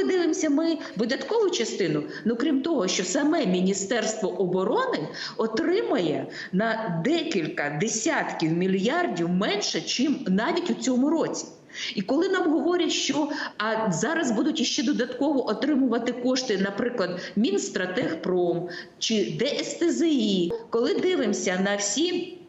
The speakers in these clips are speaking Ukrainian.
коли дивимося ми видаткову частину, ну крім того, що саме Міністерство оборони отримає на декілька десятків мільярдів менше, чим навіть у цьому році. І коли нам говорять, що а зараз будуть іще додатково отримувати кошти, наприклад, Мінстратегпром чи ДСТЗІ, коли дивимося на всі.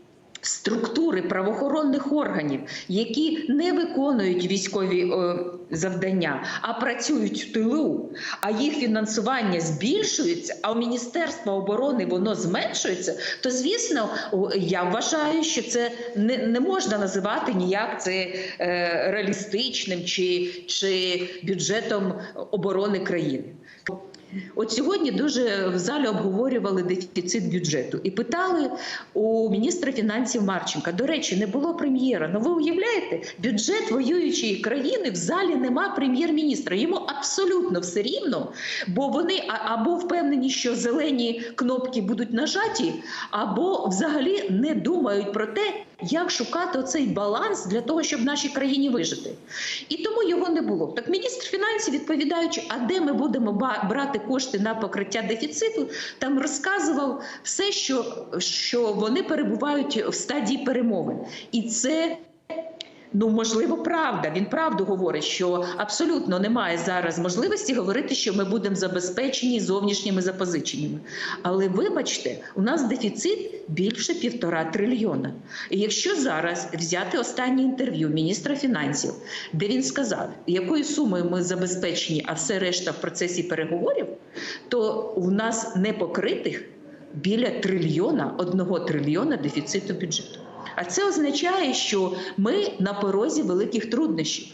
Структури правоохоронних органів, які не виконують військові е, завдання, а працюють в тилу, а їх фінансування збільшується, а у Міністерства оборони воно зменшується, то звісно, я вважаю, що це не, не можна називати ніяк це е, реалістичним чи, чи бюджетом оборони країни. От сьогодні дуже в залі обговорювали дефіцит бюджету і питали у міністра фінансів Марченка. До речі, не було прем'єра. Ну ви уявляєте, бюджет воюючої країни в залі нема прем'єр-міністра. Йому абсолютно все рівно, бо вони або впевнені, що зелені кнопки будуть нажаті, або взагалі не думають про те, як шукати оцей баланс для того, щоб нашій країні вижити. І тому його не було. Так міністр фінансів, відповідаючи, а де ми будемо брати кошти на покриття дефіциту, там розказував все, що, що вони перебувають в стадії перемовин. І це Ну, можливо, правда. Він правду говорить, що абсолютно немає зараз можливості говорити, що ми будемо забезпечені зовнішніми запозиченнями. Але вибачте, у нас дефіцит більше півтора трильйона. І якщо зараз взяти останнє інтерв'ю міністра фінансів, де він сказав, якою сумою ми забезпечені, а все решта в процесі переговорів, то у нас не покритих біля трильйона, одного трильйона дефіциту бюджету. А це означає, що ми на порозі великих труднощів.